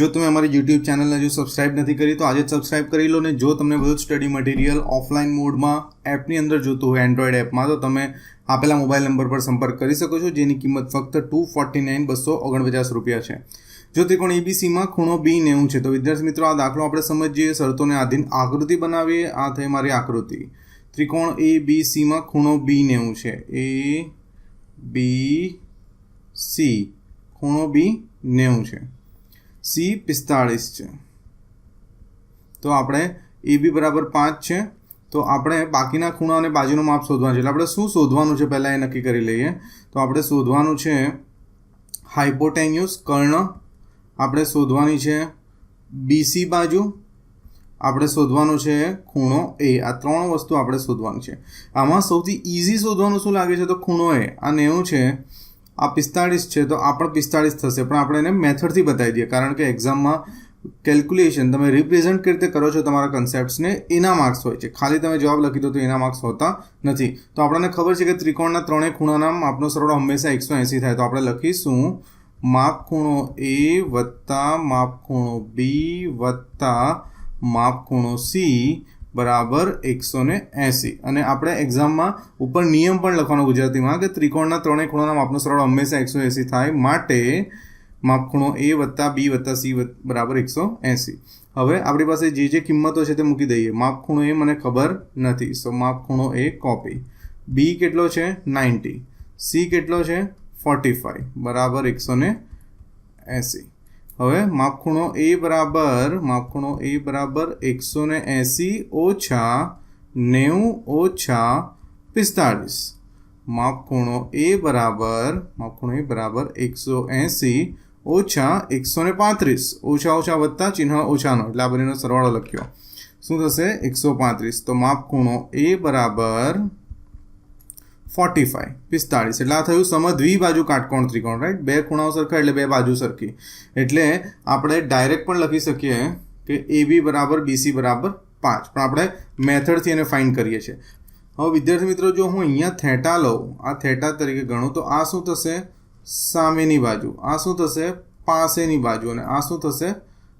જો તમે અમારી યુટ્યુબ ચેનલને જો સબસ્ક્રાઇબ નથી કરી, તો આજે જ સબસ્ક્રાઇબ કરી લો ને જો તમને બધું સ્ટડી મટીરિયલ ઓફલાઈન મોડમાં એપની અંદર જોતું હોય એન્ડ્રોઈડ એપમાં તો તમે આપેલા મોબાઈલ નંબર પર સંપર્ક કરી શકો છો, જેની કિંમત ફક્ત ટુ ફોર્ટી નાઇન બસો ઓગણપચાસ રૂપિયા છે. જો ત્રિકોણ એબીસીમાં ખૂણો બી નેવું છે, તો વિદ્યાર્થી મિત્રો, આ દાખલો આપણે સમજીએ, શરતોને આધીન આકૃતિ બનાવીએ, આ થઈ મારી આકૃતિ. ત્રિકોણ એ બી સીમાં ખૂણો બી નેવું છે. એ બી સી ખૂણો બી નેવું છે. સી પિસ્તાળીસ છે. તો આપણે એ બી બરાબર પાંચ છે. તો આપણે બાકીના ખૂણા અને બાજુનું માપ શોધવાનું છે. એટલે આપણે શું શોધવાનું છે પહેલાં એ નક્કી કરી લઈએ. તો આપણે શોધવાનું છે હાઇપોટેન્યુસ કર્ણ. આપણે શોધવાની છે બીસી બાજુ. આપણે શોધવાનું છે ખૂણો એ આ ત્રણ વસ્તુ આપણે શોધવાની છે. આમાં સૌથી ઇઝી શોધવાનું શું લાગે છે? તો ખૂણો એ આ નેવું છે આ પિસ્તાળીસ છે, તો આ પણ પિસ્તાળીસ થશે. પણ આપણે એને મેથડથી બતાવી દઈએ. કારણ કે એક્ઝામમાં કેલ્ક્યુલેશન તમે રિપ્રેઝન્ટ કઈ રીતે કરો છો તમારા કન્સેપ્ટ્સને એના માર્ક્સ હોય છે. ખાલી તમે જવાબ લખી દો તો એના માર્ક્સ હોતા નથી. તો આપણને ખબર છે કે ત્રિકોણના ત્રણેય ખૂણાના માપનો સરવાળો હંમેશા એકસો એંસી થાય. તો આપણે લખીશું, માપ ખૂણો એ વત્તા માપ ખૂણો બી વત્તા માપ ખૂણો સી બરાબર એકસો ને એંસી. અને આપણે એક્ઝામમાં ઉપર નિયમ પણ લખવાનો ગુજરાતીમાં કે ત્રિકોણના ત્રણેય ખૂણાના માપનો સરવાળો હંમેશા એકસો એંસી થાય માટે માપખૂણો એ વત્તા બી વત્તા સી બરાબર એકસો એંસી. હવે આપણી પાસે જે જે કિંમતો છે તે મૂકી દઈએ. માપખૂણો એ મને ખબર નથી. સો માપખૂણો એ કોપી બી કેટલો છે? નાઇન્ટી. સી કેટલો છે? ફોર્ટી ફાઈવ બરાબર એકસો ને એંસી. હવે માપખૂણો એ બરાબર માપખૂણો એ બરાબર એકસો ને એંસી ઓછા નેવું ઓછા પિસ્તાળીસ. માપખૂણો એ બરાબર માપખૂણો એ બરાબર એકસો એંસી ઓછા એકસો ને પાંત્રીસ. ઓછા ઓછા વત્તા ચિહ્ન ઓછાનો એટલે આ બંનેનો સરવાળો લખ્યો. શું થશે? એકસો પાંત્રીસ. તો માપખૂણો એ બરાબર ફોર્ટી ફાઈવ પિસ્તાળીસ. એટલે આ થયું સમદ્વિ બાજુ કાટકોણ ત્રિકોણ રાઈટ બે ખૂણાઓ સરખા એટલે બે બાજુ સરખી. એટલે આપણે ડાયરેક્ટ પણ લખી શકીએ કે એ બી બરાબર બીસી બરાબર પાંચ. પણ આપણે મેથડથી એને ફાઇન્ડ કરીએ છીએ. હવે વિદ્યાર્થી મિત્રો, જો હું અહીંયા થેટા લઉં, આ થેટા તરીકે ગણું, તો આ શું થશે? સામેની બાજુ. આ શું થશે? પાસેની બાજુ. અને આ શું થશે?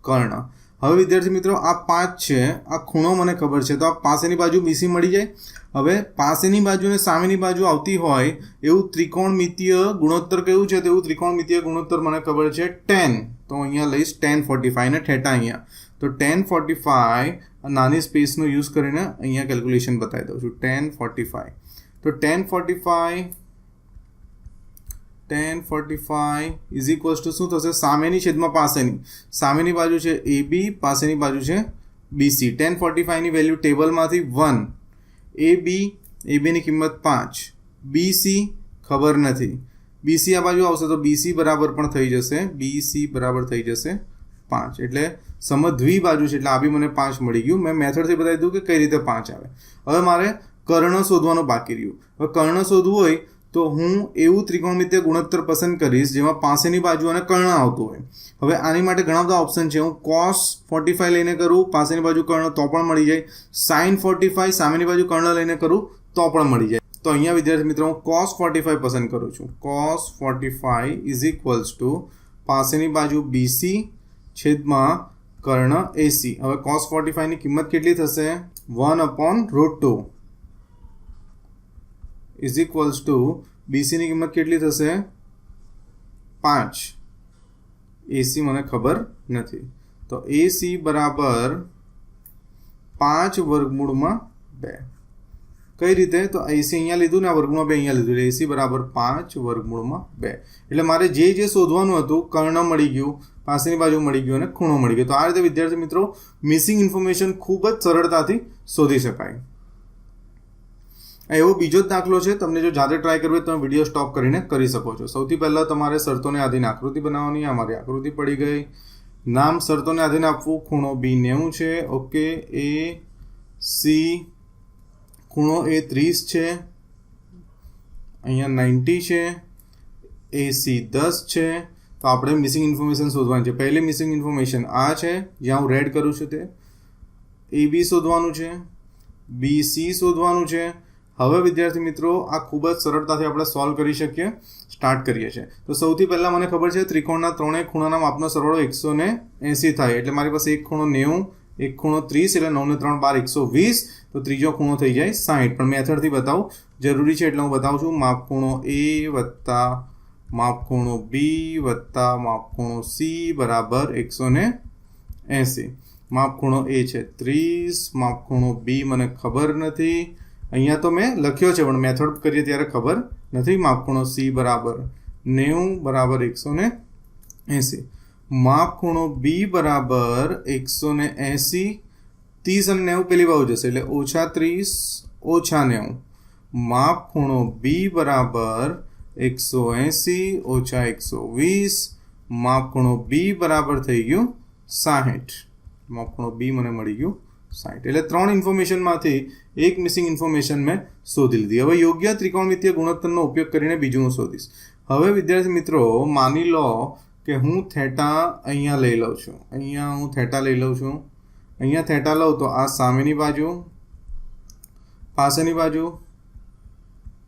કર્ણ. હવે વિદ્યાર્થી મિત્રો, આ પાંચ છે. આ ખૂણો મને ખબર છે. તો આ પાસેની બાજુ બીસી મળી જાય. હવે પાસેની બાજુ અને સામેની બાજુ આવતી હોય એવું ત્રિકોણમિતીય ગુણોત્તર કેવું છે? તેવું ત્રિકોણમિતીય ગુણોત્તર મને ખબર છે ટેન. તો અહીંયા લઈશ ટેન ફોર્ટી ફાઈવ ને ઠેટા અહીંયા. તો ટેન ફોર્ટી ફાઈવ નાની સ્પેસનો યુઝ કરીને અહીંયા કેલ્ક્યુલેશન બતાવી દઉં છું. Tan forty five. તો tan forty five tan forty five is equals to શું થશે? સામેની છેદમાં પાસેની. સામેની બાજુ છે એ બી પાસેની બાજુ છે બીસી ટેન ફોર્ટી ફાઈવની વેલ્યુ ટેબલમાંથી વન એ બી એ બીની કિંમત પાંચ. બીસી ખબર નથી. બીસી આ બાજુ આવશે તો બીસી બરાબર પણ થઈ જશે. બીસી બરાબર થઈ જશે પાંચ. એટલે સમદ્વિ બાજુ છે, એટલે આ બી મને પાંચ મળી ગયું. મેં મેથડથી બતાવી દીધું કે કઈ રીતે પાંચ આવે. હવે મારે કર્ણ શોધવાનું બાકી રહ્યું. હવે કર્ણ શોધવું હોય તો હું એવું ત્રિકોણમિતિય ગુણોત્તર પસંદ કરીશ, જેમાં પાસેની બાજુ અને કર્ણ આવતું હોય. હવે આની માટે ઘણા બધા ઓપ્શન છે. હું કોસ ફોર્ટી ફાઈવ લઈને કરું પાસેની બાજુ કર્ણ તો પણ મળી જાય. સાઇન ફોર્ટી ફાઈવ સામેની બાજુ કર્ણ લઈને કરું, તો પણ મળી જાય. તો અહીંયા, વિદ્યાર્થી મિત્રો, હું કોસ ફોર્ટી ફાઈવ પસંદ કરું છું. Cos forty five is equals to પાસેની બાજુ બીસી છેદમાં કર્ણ એસી હવે કોસ ફોર્ટી ફાઈવની કિંમત કેટલી થશે? One upon root two is equals to બીસીની કિંમત કેટલી થશે? પાંચ. એસી મને ખબર નથી. તો એસી બરાબર પાંચ વર્ગમૂળમાં બે. કઈ રીતે? તો એસી અહીંયા લીધું ને આ વર્ગમૂળમાં બે અહીંયા લીધું. એસી બરાબર પાંચ વર્ગમૂળમાં બે. એટલે મારે જે જે શોધવાનું હતું, કર્ણ મળી ગયું, પાસેની બાજુ મળી ગયું અને ખૂણો મળી ગયો. તો આ રીતે વિદ્યાર્થી મિત્રો મિસિંગ ઇન્ફોર્મેશન ખૂબ જ સરળતાથી શોધી શકાય. એવો બીજો જ દાખલો છે, તમને જો જાતે ટ્રાય કરવી તમે વીડિયો સ્ટોપ કરીને કરી શકો છો. સૌથી પહેલાં તમારે શરતોને આધીન આકૃતિ બનાવવાની અમારી આકૃતિ પડી ગઈ, નામ શરતોને આધીન આપવું, ખૂણો બી નેવું છે ઓકે એ સી ખૂણો એ ત્રીસ છે, અહીંયા નાઇન્ટી છે એ સી દસ છે, તો આપણે મિસિંગ ઇન્ફોર્મેશન શોધવાની છે. પહેલી મિસિંગ ઇન્ફોર્મેશન આ છે, જ્યાં હું રેડ કરું છું તે. એ બી શોધવાનું છે બી સી શોધવાનું છે હવે, વિદ્યાર્થી મિત્રો, આ ખૂબ જ સરળતાથી આપણે સોલ્વ કરી શકીએ સ્ટાર્ટ કરીએ છીએ. તો સૌથી પહેલાં મને ખબર છે, ત્રિકોણના ત્રણેય ખૂણાના માપનો સરવાળો એકસો ને એંસી થાય. એટલે મારી પાસે એક ખૂણો નેવું, એક ખૂણો ત્રીસ, એટલે નવ ને ત્રણ બાર, એકસો વીસ. તો ત્રીજો ખૂણો થઈ જાય સાહીઠ. પણ મેથડથી બતાવું. જરૂરી છે એટલે હું બતાવું છું, માપ ખૂણો એ વત્તા માપ ખૂણો બી વત્તા માપ ખૂણો સી બરાબર એકસો ને એંસી. માપ ખૂણો એ છે ત્રીસ, માપ ખૂણો બી મને ખબર નથી. અહીંયા તો મેં લખ્યો છે, પણ મેથડ કરીએ ત્યારે ખબર નથી માપ ખૂણો સી બરાબર નેવું બરાબર એકસો ને એંસી. માપ ખૂણો બી બરાબર એકસો ને એંસી, ત્રીસ અને નેવું પેલી બાજુ જશે, એટલે ઓછા ત્રીસ, ઓછા નેવું. માપ ખૂણો બી બરાબર એકસો એંસી, ઓછા એકસો વીસ માપ ખૂણો બી બરાબર થઈ ગયું સાહીઠ. માપ ખૂણો બી મને મળી ગયું સાઠ એટલે ત્રણ ઇન્ફોર્મેશનમાંથી એક મિસિંગ ઇન્ફોર્મેશન મેં શોધી લીધી. હવે યોગ્ય ત્રિકોણમિતીય ગુણોત્તરનો ઉપયોગ કરીને બીજું હું શોધીશ. હવે વિદ્યાર્થી મિત્રો, માની લો કે હું થેટા અહીંયા લઈ લઉં છું. અહીંયા હું થેટા લઈ લઉં છું. અહીંયા થેટા લઉં તો આ સામેની બાજુ, પાસેની બાજુ,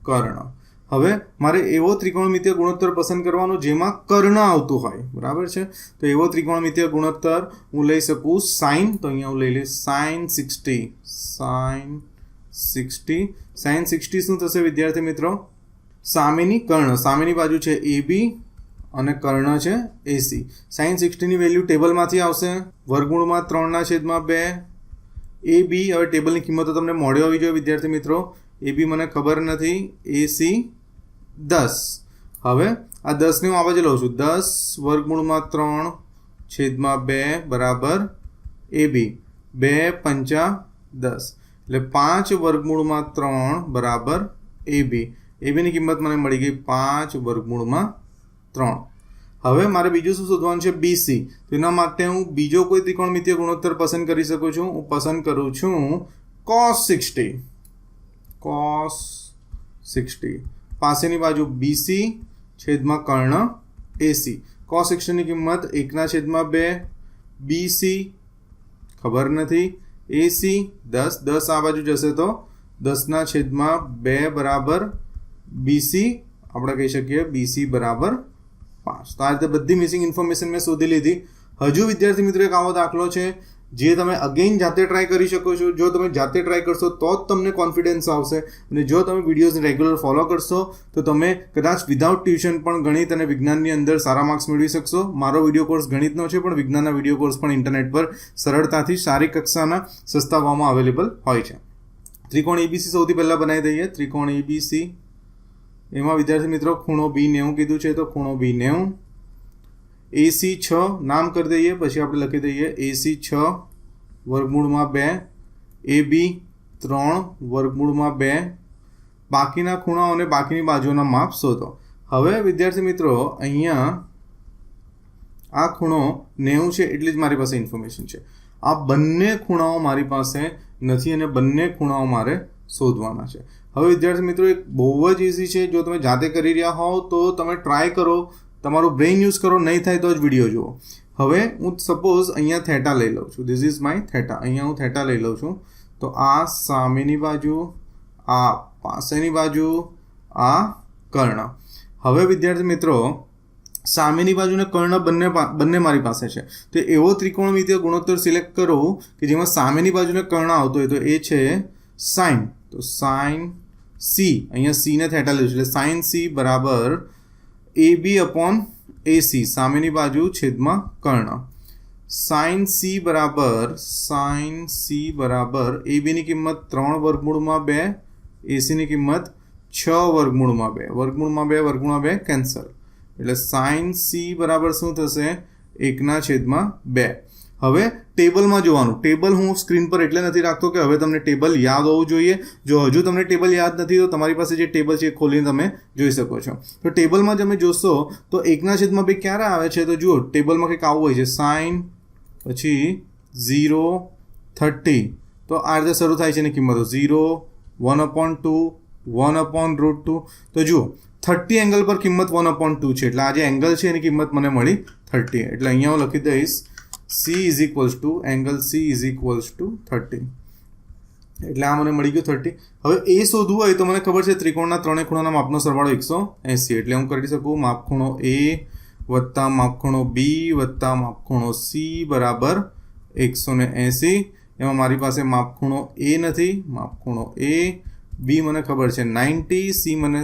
કર્ણ. હવે મારે એવો ત્રિકોણમિતિય ગુણોત્તર પસંદ કરવાનો, જેમાં કર્ણ આવતું હોય. બરાબર છે? તો એવો ત્રિકોણમિતિય ગુણોત્તર હું લઈ શકું સાઇન તો અહીંયા હું લઈ લઈશ sine sixty. Sine sixty. Sine sixty શું થશે વિદ્યાર્થી મિત્રો? સામેની કર્ણ. સામેની બાજુ છે એ બી અને કર્ણ છે એસી સાઇન સિક્સટીની વેલ્યુ ટેબલમાંથી આવશે. વર્ગુણમાં ત્રણના છેદમાં બે. એ બી હવે ટેબલની કિંમતો તમને મોડે આવી જોઈએ વિદ્યાર્થી મિત્રો. એ બી મને ખબર નથી. એસી દસ. હવે આ દસને હું આ બાજુ લઉં છું. દસ વર્ગમૂળમાં ત્રણ છેદમાં બે બરાબર એ બી. બે પંચા દસ. એટલે પાંચ વર્ગમૂળમાં ત્રણ બરાબર એ બી. એ બીની કિંમત મને મળી ગઈ પાંચ વર્ગમૂળમાં ત્રણ. હવે મારે બીજું શું શોધવાનું છે? બીસી તો એના માટે હું બીજો કોઈ ત્રિકોણમિતીય ગુણોત્તર પસંદ કરી શકું છું? હું પસંદ કરું છું કોસ સિક્સટી. Cos sixty. પાસેની બાજુ બીસી છેદમાં કર્ણ એસી. કોસ સિક્સટીની કિંમત એકના છેદમાં બે. બીસી ખબર નથી. એસી દસ. દસ આ બાજુ જશે તો દસના છેદમાં બે બરાબર બીસી. આપણે કહી શકીએ બીસી બરાબર પાંચ. તો આ રીતે બધી મિસિંગ ઇન્ફોર્મેશન મેં શોધી લીધી. હજુ વિદ્યાર્થી મિત્રો એક આવો દાખલો છે. જે તમે અગેઇન જાતે ટ્રાય કરી શકો છો, જો તમે જાતે ટ્રાય કરશો તો જ તમને કોન્ફિડન્સ આવશે અને જો તમે વિડીયોઝ રેગ્યુલર ફોલો કરશો, તો તમે કદાચ વિધાઉટ ટ્યુશન પણ ગણિત અને વિજ્ઞાનની અંદર સારા માર્ક્સ મેળવી શકશો. મારો વીડિયો કોર્સ ગણિતનો છે, પણ વિજ્ઞાનના વીડિયો કોર્સ પણ ઇન્ટરનેટ પર સરળતાથી સારી કક્ષાના સસ્તા ભાવમાં અવેલેબલ હોય છે. ત્રિકોણ એબીસી સૌથી પહેલાં બનાવી દઈએ. ત્રિકોણ એબીસી એમાં વિદ્યાર્થી મિત્રો ખૂણો બી નેવું કીધું છે, તો ખૂણો બી નેવું. એસી છ નામ કરી દઈએ, પછી આપણે લખી દઈએ એસી છ વર્ગમૂળમાં બે એ બી ત્રણ વર્ગમૂળમાં બે. બાકીના ખૂણાઓ અને બાકીની બાજુના માપ શોધો. હવે વિદ્યાર્થી મિત્રો, અહીંયા આ ખૂણો નેવું છે એટલી જ મારી પાસે ઇન્ફોર્મેશન છે. આ બંને ખૂણાઓ મારી પાસે નથી અને બંને ખૂણાઓ મારે શોધવાના છે. હવે વિદ્યાર્થી મિત્રો, એક બહુ જ ઇઝી છે. જો તમે જાતે કરી રહ્યા હોવ તો તમે ટ્રાય કરો. તમારું બ્રેઇન યુઝ કરો, નહીં થાય તો જ વીડિયો જુઓ. હવે હું સપોઝ અહીંયા થેટા લઈ લઉં છું. ધીસ ઇઝ માય થેટા અહીંયા હું થેટા લઈ લઉં છું. તો આ સામેની બાજુ, આ પાસેની બાજુ, આ કર્ણ. હવે વિદ્યાર્થી મિત્રો, સામેની બાજુને કર્ણ બંને બંને મારી પાસે છે. તો એવો ત્રિકોણમિતિય ગુણોત્તર સિલેક્ટ કરો કે જેમાં સામેની બાજુને કર્ણ આવતો હોય તો એ છે સાઇન તો સાઇન સી અહીંયા સીને થેટા લીધું એટલે સાઇન સી બરાબર એ બી અપોન એસી સામેની બાજુ છેદમાં કર્ણ સાઇન સી બરાબર સાઇન સી બરાબર એ બીની કિંમત ત્રણ વર્ગમૂળમાં બે એસીની કિંમત છ વર્ગમૂળમાં બે વર્ગમૂળમાં બે વર્ગમૂળમાં બે કેન્સલ એટલે સાઇન સી બરાબર શું થશે? એકના છેદમાં બે હવે ટેબલમાં જોવાનું. ટેબલ હું સ્ક્રીન પર એટલે નથી રાખતો કે હવે તમને ટેબલ યાદ હોવું જોઈએ. જો હજુ તમને ટેબલ યાદ નથી, તો તમારી પાસે જે ટેબલ છે એ ખોલીને તમે જોઈ શકો છો. તો ટેબલમાં તમે જોશો, તો એકના છેદમાં બે ક્યારે આવે છે? તો જુઓ, ટેબલમાં કંઈક આવું હોય છે. સાઇન પછી ઝીરો, થર્ટી. તો આ રીતે શરૂ થાય છે એની કિંમતો. Zero, one upon two, one upon root two. તો જુઓ, થર્ટી એંગલ પર કિંમત વન અપોન ટુ છે. એટલે આ જે એંગલ છે એની કિંમત મને મળી થર્ટી. એટલે અહીંયા હું લખી દઈશ C is equals to angle C is equals to thirty એટલે આ મને મળી ગયું થર્ટી હવે એ શોધવું હોય તો મને ખબર છે ત્રિકોણના ત્રણેય ખૂણાના માપનો સરવાળો એકસો એંસી. એટલે હું કરી શકું માપખૂણો એ વત્તા માપખૂણો બી વત્તા માપખૂણો સી બરાબર એકસો ને એંસી. એમાં મારી પાસે માપખૂણો એ નથી માપખૂણો એ બી મને ખબર છે નાઇન્ટી સી મને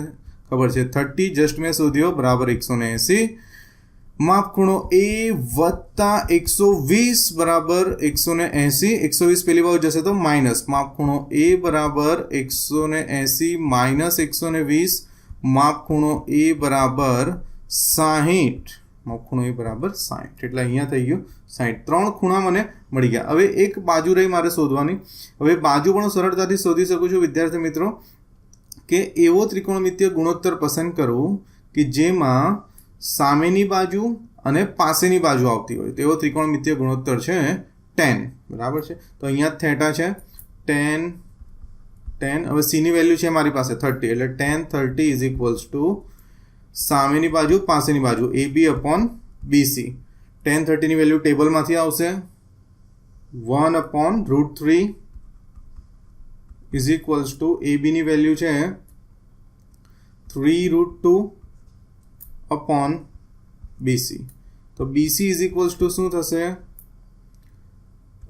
ખબર છે થર્ટી જસ્ટ મેં શોધ્યો, બરાબર એકસો ને એંસી. માપખૂણો એ વત્તા એકસો વીસ બરાબર એકસો ને એંસી, એકસો વીસ પેલી બાજુ જશે તો માઇનસ. માપખૂણો એ બરાબર એકસો ને એંસી માઇનસ એકસો ને વીસ માપખૂણો એ બરાબર સાહીઠ. માપખૂણો એ બરાબર સાહીઠ. એટલે અહીંયા થઈ ગયું સાહીઠ. ત્રણ ખૂણા મને મળી ગયા. હવે એક બાજુ રહી મારે શોધવાની. હવે બાજુ પણ સરળતાથી શોધી શકું છું, વિદ્યાર્થી મિત્રો, કે એવો ત્રિકોણમિત્ય ગુણોત્તર પસંદ કરવું કે જેમાં સામેની બાજુ અને પાસેની બાજુ આવતી હોય. તેવો ત્રિકોણમિતિય ગુણોત્તર છે ટેન. બરાબર છે? તો અહીંયા થેટા છે. Tan tan. હવે સીની વેલ્યુ છે મારી પાસે થર્ટી. એટલે tan thirty is equals to સામેની બાજુ, પાસેની બાજુ. A B upon BC tan થર્ટીની value ટેબલમાંથી આવશે. One upon root three is equals to A બીની વેલ્યુ છે. Three root two upon BC તો બીસી ઇઝ ઇક્વલ્સ ટુ શું થશે?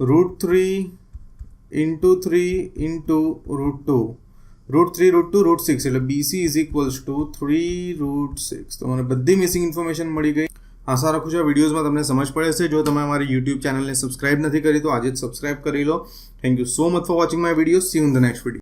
Root three into three into root two root three root two root six એટલે BC is equals to three root six તો મને બધી missing information મળી ગઈ. આશા રાખું છું આ વિડીયોઝમાં તમને સમજ પડે છે. જો તમે અમારી યુટ્યુબ ચેનલને સબસ્ક્રાઇબ નથી કરી, તો આજે જ સબસ્ક્રાઇબ કરી લો. Thank you so much for watching my video see in the next video